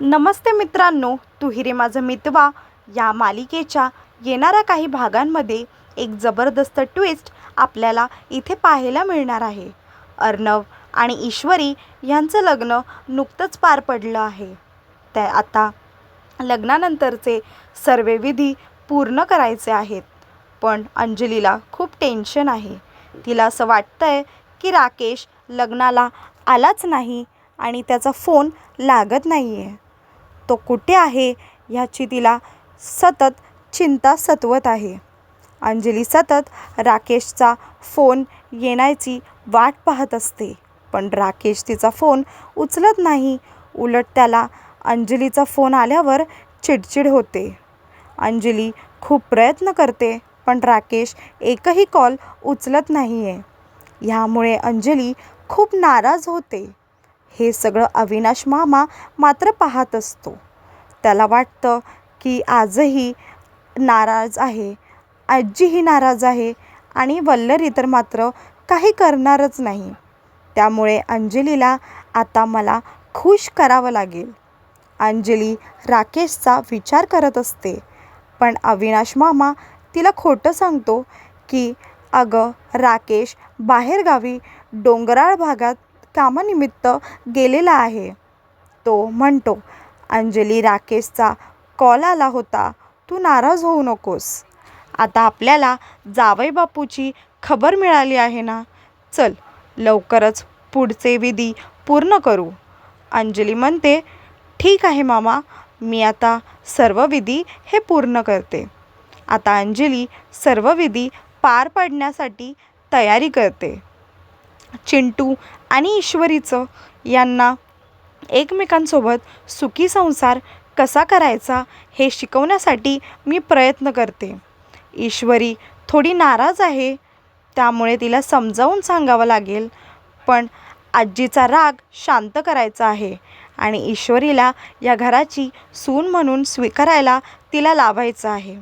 नमस्ते मित्रांनो तुहिरे माझं मितवा. या मालिकेच्या येणाऱ्या काही भागांमध्ये एक जबरदस्त ट्विस्ट आपल्याला इथे पाहायला मिळणार आहे. अर्णव आणि ईश्वरी यांचं लग्न नुकतंच पार पडलं आहे. त्या आता लग्नानंतरचे सर्व विधी पूर्ण करायचे आहेत. पण अंजलीला खूप टेन्शन आहे. तिला असं वाटतं आहे की राकेश लग्नाला आलाच नाही आणि त्याचा फोन लागत नाही आहे तो कुठे आहे ह्याची तिला सतत चिंता सतवत आहे. अंजली सतत राकेशचा फोन येण्याची वाट पाहत असते. पण राकेश तिचा फोन उचलत नाही. उलट त्याला अंजलीचा फोन आल्यावर चिडचिड होते. अंजली खूप प्रयत्न करते पण राकेश एकही कॉल उचलत नाही आहे ह्यामुळे अंजली खूप नाराज होते. हे सगळं अविनाश मामा मात्र पाहत असतो. त्याला वाटतं की आजही नाराज आहे आजीही नाराज आहे आणि वल्लरी तर मात्र काही करणारच नाही. त्यामुळे अंजलीला आता मला खुश करावं लागेल. अंजली राकेशचा विचार करत असते पण अविनाश मामा तिला खोटं सांगतो की अगं राकेश बाहेरगावी डोंगराळ भागात कामानिमित्त गेलेला आहे. तो म्हणतो अंजली राकेशचा कॉल आला होता. तू नाराज होऊ नकोस. आता आपल्याला जावई बापूची खबर मिळाली आहे ना? चल लवकरच पुढचे विधी पूर्ण करू. अंजली म्हणते ठीक आहे मामा मी आता सर्व विधी हे पूर्ण करते. आता अंजली सर्व विधी पार पाडण्यासाठी तयारी करते. चिंटू आणि ईश्वरीचं यांना एकमेकांसोबत सुखी संसार कसा करायचा हे शिकवण्यासाठी मी प्रयत्न करते. ईश्वरी थोडी नाराज आहे त्यामुळे तिला समजावून सांगावं लागेल पण आजीचा राग शांत करायचा आहे आणि ईश्वरीला या घराची सून म्हणून स्वीकारायला तिला लावायचं आहे.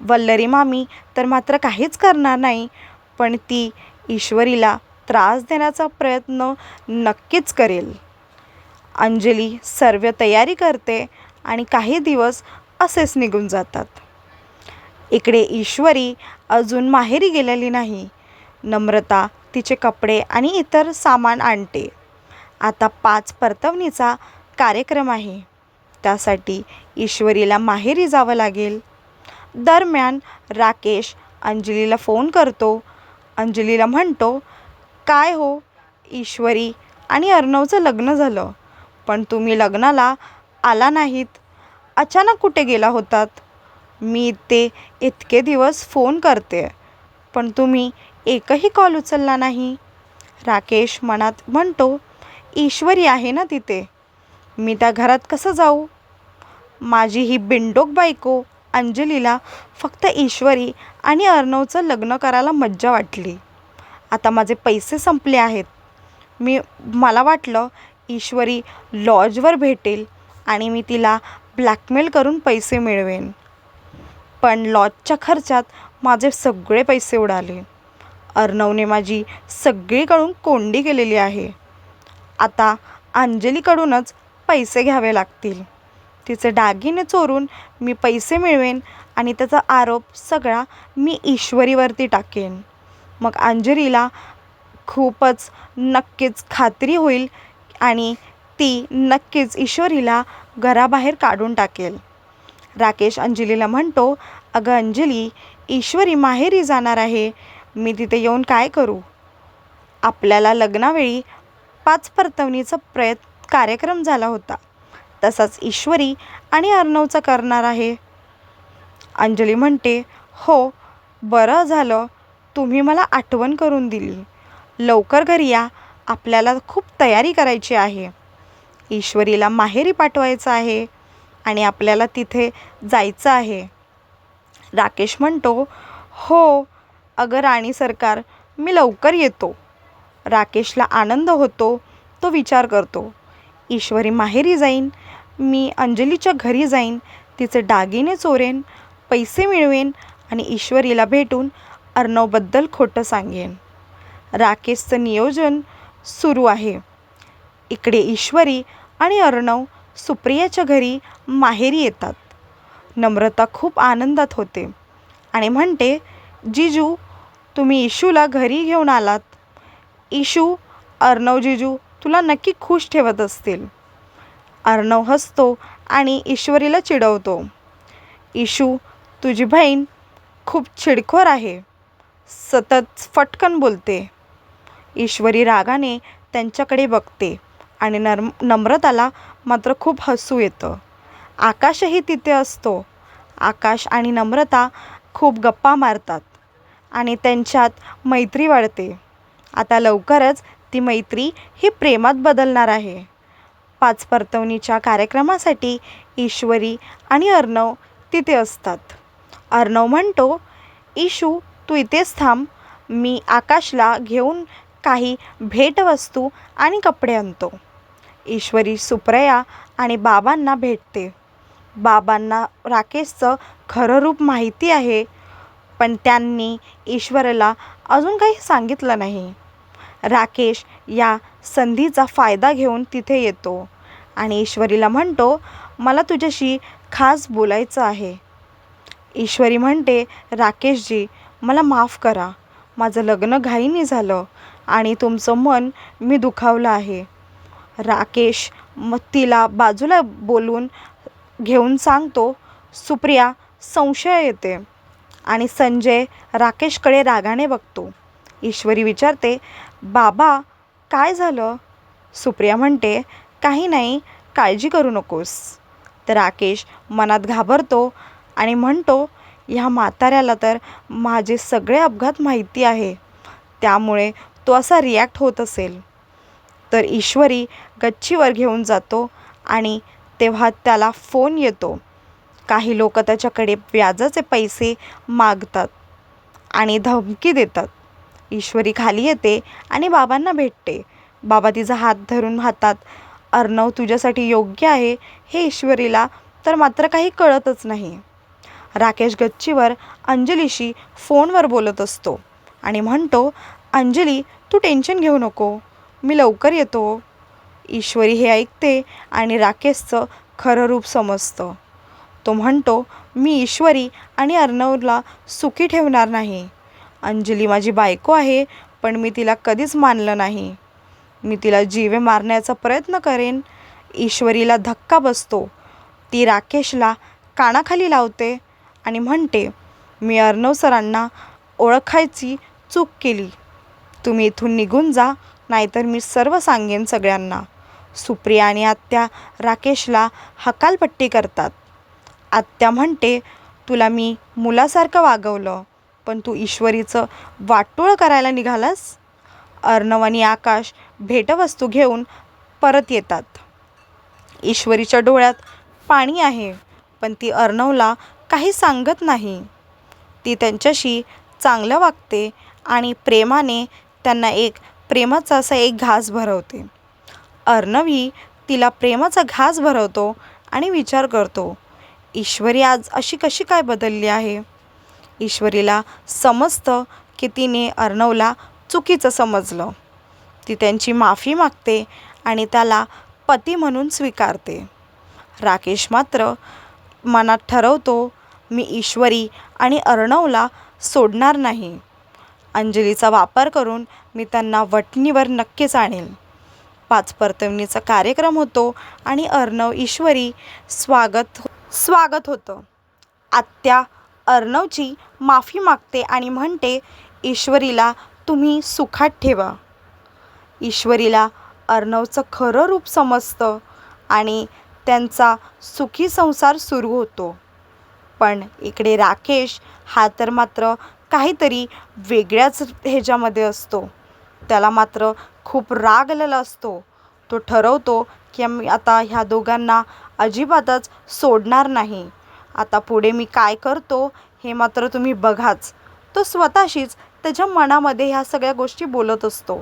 वल्लरी मामी तर मात्र काहीच करणार नाही पण ती ईश्वरीला त्रास देण्याचा प्रयत्न नक्कीच करेल. अंजली सर्व तयारी करते आणि काही दिवस असेच निघून जातात. इकडे ईश्वरी अजून माहेरी गेलेली नाही. नम्रता तिचे कपडे आणि इतर सामान आणते. आता पाच परतवणीचा कार्यक्रम आहे. त्यासाठी ईश्वरीला माहेरी जावं लागेल. दरम्यान राकेश अंजलीला फोन करतो. अंजलीला म्हणतो काय हो? ईश्वरी आणि अर्णवचं लग्न झालं. पण तुम्ही लग्नाला आला नाहीत. अचानक कुठे गेला होतात? मी ते इतके दिवस फोन करते. पण तुम्ही एकही कॉल उचलला नाही. राकेश मनात म्हणतो ईश्वरी आहे ना तिथे. मी त्या घरात कसं जाऊ? माझी ही बिंडोक बायको अंजलीला फक्त ईश्वरी आणि अर्णवचं लग्न करायला मज्जा वाटली. आता माझे पैसे संपले आहेत. मी मला वाटलं ईश्वरी लॉजवर भेटेल आणि मी तिला ब्लॅकमेल करून पैसे मिळवेन. पण लॉजच्या खर्चात माझे सगळे पैसे उडाले. अर्णवने माझी सगळीकडून कोंडी केलेली आहे. आता अंजलीकडूनच पैसे घ्यावे लागतील. तिचे दागिने चोरून मी पैसे मिळवेन आणि त्याचा आरोप सगळा मी ईश्वरीवरती टाकेन. मग अंजलीला खूपच नक्कीच खात्री होईल आणि ती नक्कीच ईश्वरीला घराबाहेर काढून टाकेल. राकेश अंजलीला म्हणतो अगं अंजली ईश्वरी माहेरी जाणार आहे. मी तिथे येऊन काय करू? आपल्याला लग्नावेळी पाच परतवणीचा प्रयत्न कार्यक्रम झाला होता. तसाच ईश्वरी आणि अर्णवचा करणार आहे. अंजली म्हणते हो बरं झालं. तुम्ही मला आठवण करून दिली. लवकर घरी या. आपल्याला खूप तयारी करायची आहे. ईश्वरीला माहेरी पाठवायचं आहे आणि आपल्याला तिथे जायचं आहे. राकेश म्हणतो हो अगं राणी सरकार मी लवकर येतो. राकेशला आनंद होतो तो विचार करतो. ईश्वरी माहेरी जाईन. मी अंजलीच्या घरी जाईन. तिचे दागिने चोरेन. पैसे मिळवेन आणि ईश्वरीला भेटून अर्णवबद्दल खोटं सांगेन. राकेशचं नियोजन सुरू आहे. इकडे ईश्वरी आणि अर्णव सुप्रियाच्या घरी माहेरी येतात. नम्रता खूप आनंदात होते आणि म्हणते जिजू तुम्ही इशूला घरी घेऊन आलात. इशू अर्णव जिजू तुला नक्की खुश ठेवत असतील. अर्णव हसतो आणि ईश्वरीला चिडवतो. इशू तुझी बहीण खूप चिडखोर आहे. सतत फटकन बोलते. ईश्वरी रागाने त्यांच्याकडे बघते आणि नर्म नम्रताला मात्र खूप हसू येतं. आकाशही तिथे असतो. आकाश आणि नम्रता खूप गप्पा मारतात आणि त्यांच्यात मैत्री वाढते. आता लवकरच ती मैत्री ही प्रेमात बदलणार आहे. पाच परतवणीच्या कार्यक्रमासाठी ईश्वरी आणि अर्णव तिथे असतात. अर्णव म्हणतो इशू तू इथेच थांब. मी आकाशला घेऊन काही भेटवस्तू आणि कपडे आणतो. ईश्वरी सुप्रया आणि बाबांना भेटते. बाबांना राकेशचं खरं रूप माहिती आहे पण त्यांनी ईश्वरला अजून काही सांगितलं नाही. राकेश या संधीचा फायदा घेऊन तिथे येतो आणि ईश्वरीला म्हणतो मला तुझ्याशी खास बोलायचं आहे. ईश्वरी म्हणते राकेशजी मला माफ करा. माझं लग्न घाईने झालं आणि तुमचं मन मी दुखावलं आहे. राकेश मग तिला बाजूला बोलून घेऊन सांगतो सुप्रिया संशय येते. आणि संजय राकेशकडे रागाने बघतो. ईश्वरी विचारते बाबा काय झालं? सुप्रिया म्हणते काही नाही काळजी करू नकोस. तर राकेश मनात घाबरतो आणि म्हणतो ह्या म्हाताऱ्याला तर माझे सगळे अपघात माहिती आहे. त्यामुळे तो असा रिॲक्ट होत असेल. तर ईश्वरी गच्चीवर घेऊन जातो आणि तेव्हा त्याला फोन येतो. काही लोक त्याच्याकडे व्याजाचे पैसे मागतात आणि धमकी देतात. ईश्वरी खाली येते आणि बाबांना भेटते. बाबा तिचा हात धरून हातात अर्णव तुझ्यासाठी योग्य आहे. हे ईश्वरीला तर मात्र काही कळतच नाही. राकेश गच्चीवर अंजलीशी फोनवर बोलत असतो आणि म्हणतो अंजली तू टेन्शन घेऊ नको. मी लवकर येतो. ईश्वरी हे ऐकते आणि राकेशचं खरं रूप समजतं. तो म्हणतो मी ईश्वरी आणि अर्णवला सुखी ठेवणार नाही. अंजली माझी बायको आहे पण मी तिला कधीच मानलं नाही. मी तिला जीवे मारण्याचा प्रयत्न करेन. ईश्वरीला धक्का बसतो. ती राकेशला कानाखाली लावते. आणि म्हणते मी अर्णव सरांना ओळखायची चूक केली. तुम्ही इथून निघून जा नाहीतर मी सर्व सांगेन सगळ्यांना. सुप्रिया आणि आत्या राकेशला हकालपट्टी करतात. आत्या म्हणते तुला मी मुलासारखं वागवलं पण तू ईश्वरीचं वाटोळं करायला निघालास अर्णव आणि आकाश भेटवस्तू घेऊन परत येतात. ईश्वरीच्या डोळ्यात पाणी आहे पण ती अर्णवला काही सांगत नाही. ती त्यांच्याशी चांगलं वागते आणि प्रेमाने त्यांना एक प्रेमाचा असा एक घास भरवते. अर्णवी तिला प्रेमाचा घास भरवतो आणि विचार करतो ईश्वरी आज अशी कशी काय बदलली आहे ईश्वरीला समजतं की तिने अर्णवला चुकीचं समजलं. ती त्यांची माफी मागते आणि त्याला पती म्हणून स्वीकारते. राकेश मात्र मनात ठरवतो मी ईश्वरी आणि अर्णवला सोडणार नाही. अंजलीचा वापर करून मी त्यांना वटणीवर नक्कीच आणेल पाच परतवणीचा कार्यक्रम होतो आणि अर्णव ईश्वरी स्वागत हो-, स्वागत होतं. आत्या अर्णवची माफी मागते आणि म्हणते ईश्वरीला तुम्ही सुखात ठेवा. ईश्वरीला अर्णवचं खरं रूप समजतं आणि त्यांचा सुखी संसार सुरू होतो. पण इकडे राकेश हा तर मात्र काहीतरी वेगळ्याच ह्याच्यामध्ये असतो. त्याला मात्र खूप राग आलेला असतो. तो ठरवतो की मी आता ह्या दोघांना अजिबातच सोडणार नाही. आता पुढे मी काय करतो हे मात्र तुम्ही बघाच. तो स्वतःशीच त्याच्या मनामध्ये ह्या सगळ्या गोष्टी बोलत असतो.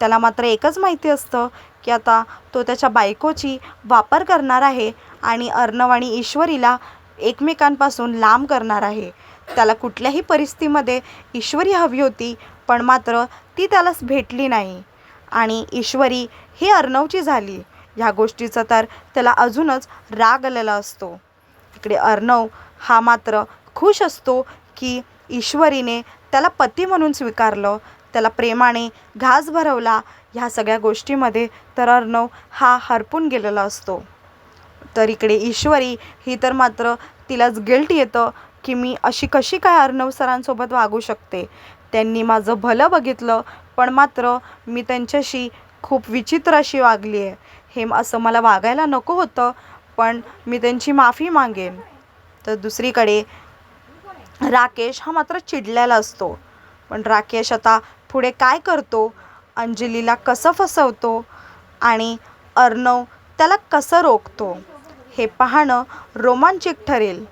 त्याला मात्र एकच माहिती असतं की आता तो त्याच्या बायकोची वापर करणार आहे आणि अर्णव आणि ईश्वरीला एकमेकांपासून लांब करणार आहे. त्याला कुठल्याही परिस्थितीमध्ये ईश्वरी हवी होती पण मात्र ती त्याला भेटली नाही. आणि ईश्वरी ही अर्णवची झाली. ह्या गोष्टीचा तर त्याला अजूनच राग आलेला असतो. इकडे अर्णव हा मात्र खुश असतो की ईश्वरीने त्याला पती म्हणून स्वीकारलं. त्याला प्रेमाने घास भरवला. ह्या सगळ्या गोष्टीमध्ये तर अर्णव हा हरपून गेलेला असतो. तर इकडे ईश्वरी ही तर मात्र तिलाच गिल्ट येतं की मी अशी कशी काय अर्णव सरांसोबत वागू शकते. त्यांनी माझं भलं बघितलं पण मात्र मी त्यांच्याशी खूप विचित्र अशी वागली आहे. हे असं मला वागायला नको होतं पण मी त्यांची माफी मागेन. तर दुसरीकडे राकेश हा मात्र चिडलेला असतो. पण राकेश आता पुढे काय करतो? अंजलीला कसं फसवतो? आणि अर्णव त्याला कसं रोखतो? हे पाहणं रोमांचिक ठरेल.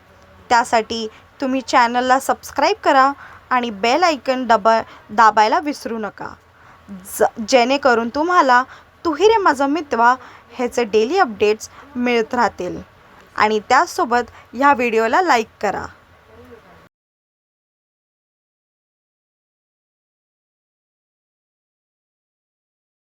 त्यासाठी तुम्ही चॅनलला सबस्क्राईब करा आणि बेल ऐकन डबा दाबायला विसरू नका. ज जेणेकरून तुम्हाला तुही रे माझा मित्वा ह्याचे डेली अपडेट्स मिळत राहतील. आणि त्याचसोबत ह्या व्हिडिओला लाईक करा.